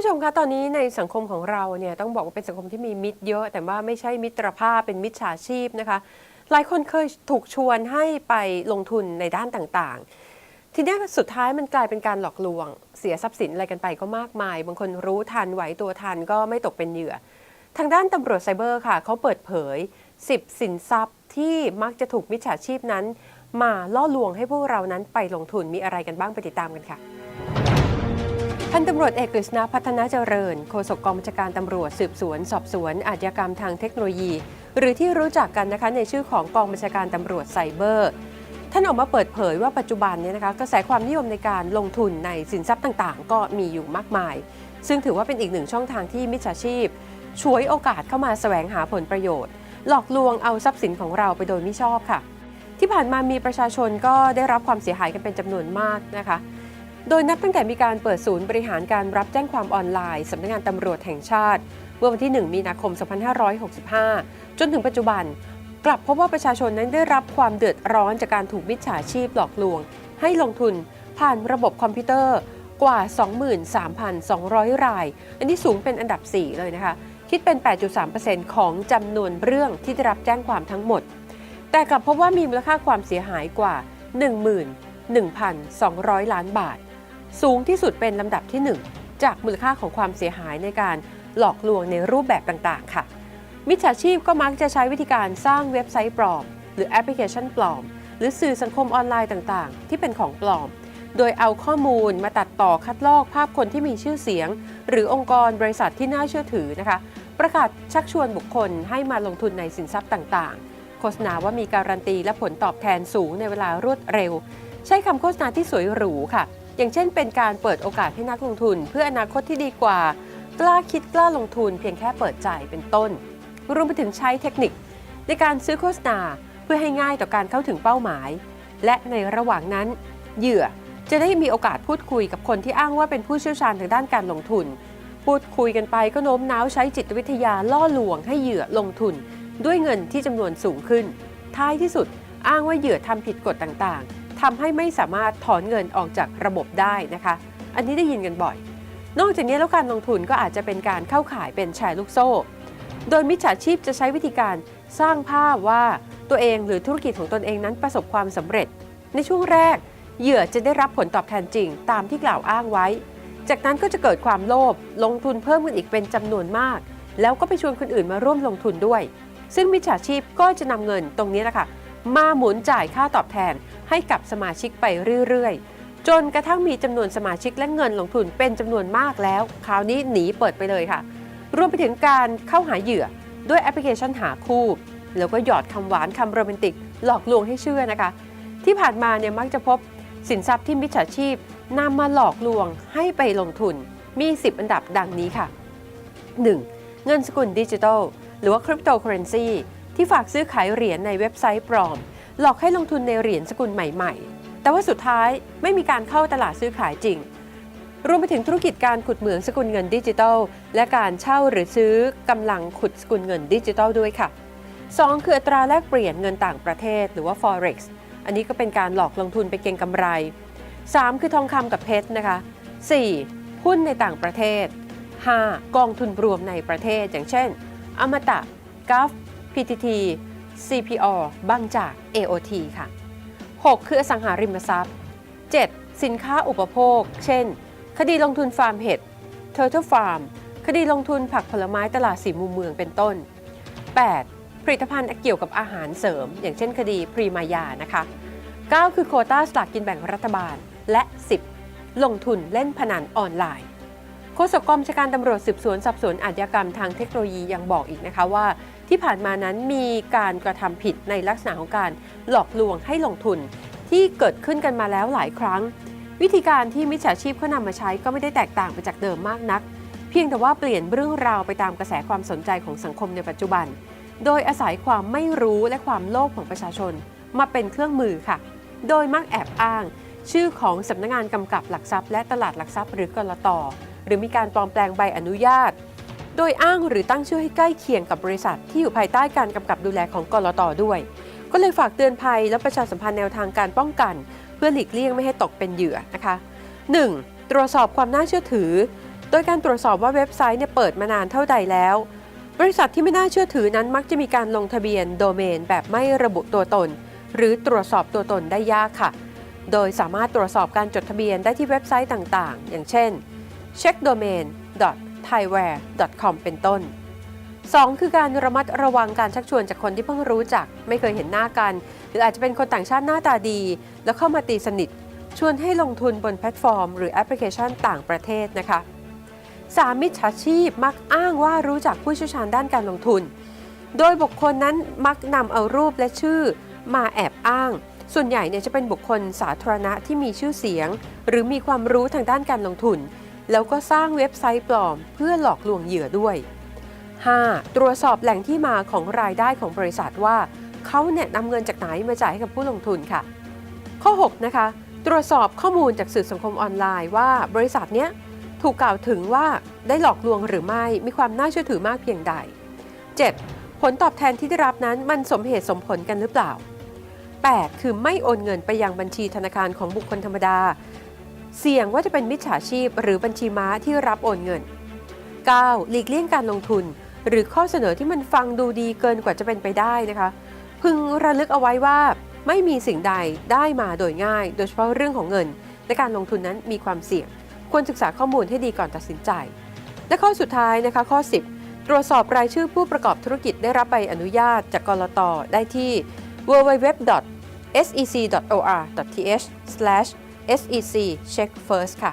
ผู้ชมคะตอนนี้ในสังคมของเราเนี่ยต้องบอกว่าเป็นสังคมที่มีมิตรเยอะ แต่ว่าไม่ใช่มิตรภาพเป็นมิจฉาชีพนะคะ หลายคนเคยถูกชวนให้ไปลงทุนในด้านต่างๆ ทีนี้สุดท้ายมันกลายเป็นการหลอกลวง เสียทรัพย์สินอะไรกันไปก็มากมาย บางคนรู้ทันไหวตัวทันก็ไม่ตกเป็นเหยื่อ ทางด้านตำรวจไซเบอร์ค่ะเขาเปิดเผย 10 สินทรัพย์ที่มักจะถูกมิจฉาชีพนั้น มาล่อลวงให้พวกเรานั้นไปลงทุนมีอะไรกันบ้างไปติดตามกันค่ะ พันตำรวจเอกกฤษณพัฒนาเจริญ โฆษกกองบัญชาการตำรวจสืบสวน สอบสวนอาชญากรรมทางเทคโนโลยี หรือที่รู้จักกันนะคะในชื่อของกองบัญชาการตำรวจไซเบอร์ ท่านออกมาเปิดเผยว่าปัจจุบันเนี่ยนะคะกระแสความนิยมในการลงทุนในสินทรัพย์ต่างๆ ก็มีอยู่มากมาย ซึ่งถือว่าเป็นอีกหนึ่งช่องทางที่มิจฉาชีพฉวยโอกาสเข้ามาแสวงหาผลประโยชน์ หลอกลวงเอาทรัพย์สินของเราไปโดยไม่ชอบค่ะ ที่ผ่านมามีประชาชนก็ได้รับความเสียหายกันเป็นจำนวนมากนะคะ โดยนับตั้งแต่มีการเปิดศูนย์บริหารการรับแจ้งความออนไลน์สำนักงานตำรวจแห่งชาติ เมื่อวันที่ 1 มีนาคม 2565 จนถึงปัจจุบัน กลับพบว่าประชาชนนั้นได้รับความเดือดร้อนจากการถูกมิจฉาชีพหลอกลวง ให้ลงทุนผ่านระบบคอมพิวเตอร์กว่า 23,200 ราย อันนี้สูงเป็นอันดับ 4 เลยนะคะ คิดเป็น 8.3%ของจำนวนเรื่องที่ได้รับแจ้งความทั้งหมด แต่กลับพบว่ามีมูลค่าความเสียหายกว่า 11,200 ล้านบาท สูงที่สุดเป็นลำดับที่ 1 จากมูลค่าของความเสียหายในการหลอกลวงในรูปแบบต่างๆ ค่ะ มิจฉาชีพก็มักจะใช้วิธีการสร้างเว็บไซต์ปลอม หรือแอปพลิเคชันปลอม หรือสื่อสังคมออนไลน์ต่างๆ ที่เป็นของปลอม โดยเอาข้อมูลมาตัดต่อคัดลอกภาพคนที่มีชื่อเสียง หรือองค์กรบริษัทที่น่าเชื่อถือนะคะ ประกาศชักชวนบุคคลให้มาลงทุนในสินทรัพย์ต่างๆ โฆษณาว่ามีการันตีและผลตอบแทนสูงในเวลารวดเร็ว ใช้คำโฆษณาที่สวยหรูค่ะ อย่างเช่นเป็นการเปิดโอกาสให้นักลงทุน เพื่ออนาคตที่ดีกว่า กล้าคิดกล้าลงทุนเพียงแค่เปิดใจเป็นต้น รวมไปถึงใช้เทคนิค ในการซื้อโฆษณาเพื่อให้ง่ายต่อการเข้าถึงเป้าหมาย และในระหว่างนั้น เหยื่อจะได้มีโอกาสพูดคุยกับคนที่อ้างว่าเป็นผู้เชี่ยวชาญทางด้านการลงทุน พูดคุยกันไปก็โน้มน้าวใช้จิตวิทยาล่อลวงให้เหยื่อลงทุน ด้วยเงินที่จำนวนสูงขึ้น ท้ายที่สุดอ้างว่าเหยื่อทำผิดกฎต่างๆ ทำให้ไม่สามารถถอนเงินออกจากระบบได้นะคะ อันนี้ได้ยินกันบ่อย นอกจากนี้แล้วการลงทุนก็อาจจะเป็นการเข้าขายเป็นแชร์ลูกโซ่ โดยมิจฉาชีพจะใช้วิธีการสร้างภาพว่าตัวเองหรือธุรกิจของตนเองนั้นประสบความสำเร็จ ในช่วงแรก เหยื่อจะได้รับผลตอบแทนจริง ตามที่กล่าวอ้างไว้ จากนั้นก็จะเกิดความโลภลงทุนเพิ่มขึ้นอีกเป็นจำนวนมาก แล้วก็ไปชวนคนอื่นมาร่วมลงทุนด้วย ซึ่งมิจฉาชีพก็จะนำเงินตรงนี้แหละค่ะ มาหมุนจ่ายค่าตอบแทนให้กับสมาชิกไปเรื่อยๆ จนกระทั่งมีจำนวนสมาชิกและเงินลงทุนเป็นจำนวนมากแล้ว คราวนี้หนีเปิดไปเลยค่ะ รวมไปถึงการเข้าหาเหยื่อด้วยแอปพลิเคชันหาคู่ แล้วก็หยอดคำหวานคำโรแมนติก หลอกลวงให้เชื่อนะคะ ที่ผ่านมาเนี่ยมักจะพบสินทรัพย์ที่มิจฉาชีพนำมาหลอกลวงให้ไปลงทุนมี 10 อันดับดังนี้ค่ะ 1. เงินสกุลดิจิทัล หรือว่าคริปโตเคอเรนซี ที่ฝากซื้อขายเหรียญในเว็บไซต์ปลอม หลอกให้ลงทุนในเหรียญสกุลใหม่ๆ แต่ว่าสุดท้ายไม่มีการเข้าตลาดซื้อขายจริง รวมไปถึงธุรกิจการขุดเหมืองสกุลเงินดิจิทัล และการเช่าหรือซื้อกำลังขุดสกุลเงินดิจิทัลด้วยค่ะ 2. คืออัตราแลกเปลี่ยนเงินต่างประเทศหรือว่า forex อันนี้ก็เป็นการหลอกลงทุนไปเก็งกำไร 3. คือทองคำกับเพชรนะคะ 4. หุ้นในต่างประเทศ 5. กองทุนรวมในประเทศ อย่างเช่น อมตะกัฟ PTT CPO บางจาก AOT ค่ะ 6. คืออสังหาริมทรัพย์ 7. สินค้าอุปโภค เช่น คดีลงทุนฟาร์มเห็ด Turtle Farm คดีลงทุนผักผลไม้ตลาดสีมุมเมืองเป็นต้น 8. ผลิตภัณฑ์เกี่ยวกับอาหารเสริม อย่างเช่นคดีพรีมายานะคะ 9 คือโคต้าสลากกินแบ่งรัฐบาล และ 10 ลงทุนเล่นพนันออนไลน์โฆษกกองบัญชาการตำรวจสืบสวนสอบสวนอาชญากรรมทางเทคโนโลยียังบอกอีกนะคะว่า ที่ผ่านมานั้นมีการกระทำผิดในลักษณะของการหลอกลวงให้ลงทุน ที่เกิดขึ้นกันมาแล้วหลายครั้ง วิธีการที่มิจฉาชีพเขานำมาใช้ก็ไม่ได้แตกต่างไปจากเดิมมากนัก เพียงแต่ว่าเปลี่ยนเรื่องราวไปตามกระแสความสนใจของสังคมในปัจจุบัน โดยอาศัยความไม่รู้และความโลภของประชาชน มาเป็นเครื่องมือค่ะ โดยมักแอบอ้าง ชื่อของสำนักงานกำกับหลักทรัพย์และตลาดหลักทรัพย์หรือกลตหรือมีการปลอมแปลงใบอนุญาต โดยอ้างหรือตั้งชื่อให้ใกล้เคียงกับบริษัทที่อยู่ภายใต้การกำกับดูแลของกลตด้วย ก็เลยฝากเตือนภัยและประชาสัมพันธ์แนวทางการป้องกัน เพื่อหลีกเลี่ยงไม่ให้ตกเป็นเหยื่อนะคะ 1. ตรวจสอบความน่าเชื่อถือ โดยการตรวจสอบว่าเว็บไซต์เนี่ยเปิดมานานเท่าใดแล้ว บริษัทที่ไม่น่าเชื่อถือนั้นมักจะมีการลงทะเบียนโดเมนแบบไม่ระบุตัวตน หรือตรวจสอบตัวตนได้ยากค่ะ โดยสามารถตรวจสอบการจดทะเบียนได้ที่เว็บไซต์ต่างๆ อย่างเช่น t h a i w a r e c o m เป็นต้น 2. คือการระมัดระวังการชักชวนจากคนที่เพิ่งรู้จัก ไม่เคยเห็นหน้ากัน หรืออาจจะเป็นคนต่างชาติหน้าตาดี แล้วเข้ามาตีสนิท ชวนให้ลงทุนบนแพลตฟอร์ม หรือแอปพลิเคชันต่างประเทศนะคะ 3. มิจฉาชีพมักอ้างว่ารู้จักผู้เชี่ยวชาญด้านการลงทุน โดยบุคคลนั้นมักนำเอารูปและชื่อมาแอบอ้าง ส่วนใหญ่เนี่ยจะเป็นบุคคลสาธารณะที่มีชื่อเสียง หรือมีความรู้ทางด้านการลงทุน แล้วก็สร้างเว็บไซต์ปลอม เพื่อหลอกลวงเหยื่อด้วย 5. ตรวจสอบแหล่งที่มาของรายได้ของบริษัทว่า เขาเนี่ยนำเงินจากไหนมาจ่ายให้กับผู้ลงทุนค่ะ ข้อ 6 นะคะ ตรวจสอบข้อมูลจากสื่อสังคมออนไลน์ว่าบริษัทเนี้ยถูกกล่าวถึงว่าได้หลอกลวงหรือไม่มีความน่าเชื่อถือมากเพียงใด 7. ผลตอบแทนที่ได้รับนั้นมันสมเหตุสมผลกันหรือเปล่า 8. คือไม่โอนเงินไปยังบัญชีธนาคารของบุคคลธรรมดา เสี่ยงว่าจะเป็นมิจฉาชีพหรือบัญชีม้าที่รับโอนเงิน 9. หลีกเลี่ยงการลงทุน หรือข้อเสนอที่มันฟังดูดีเกินกว่าจะเป็นไปได้นะคะ พึงระลึกเอาไว้ว่าไม่มีสิ่งใดได้มาโดยง่าย โดยเฉพาะเรื่องของเงินและการลงทุนนั้นมีความเสี่ยง ควรศึกษาข้อมูลให้ดีก่อนตัดสินใจ และข้อสุดท้ายนะคะข้อ 10 ตรวจสอบรายชื่อผู้ประกอบธุรกิจได้รับใบอนุญาตจากกรตได้ที่ www.sec.or.th/ SEC check first ค่ะ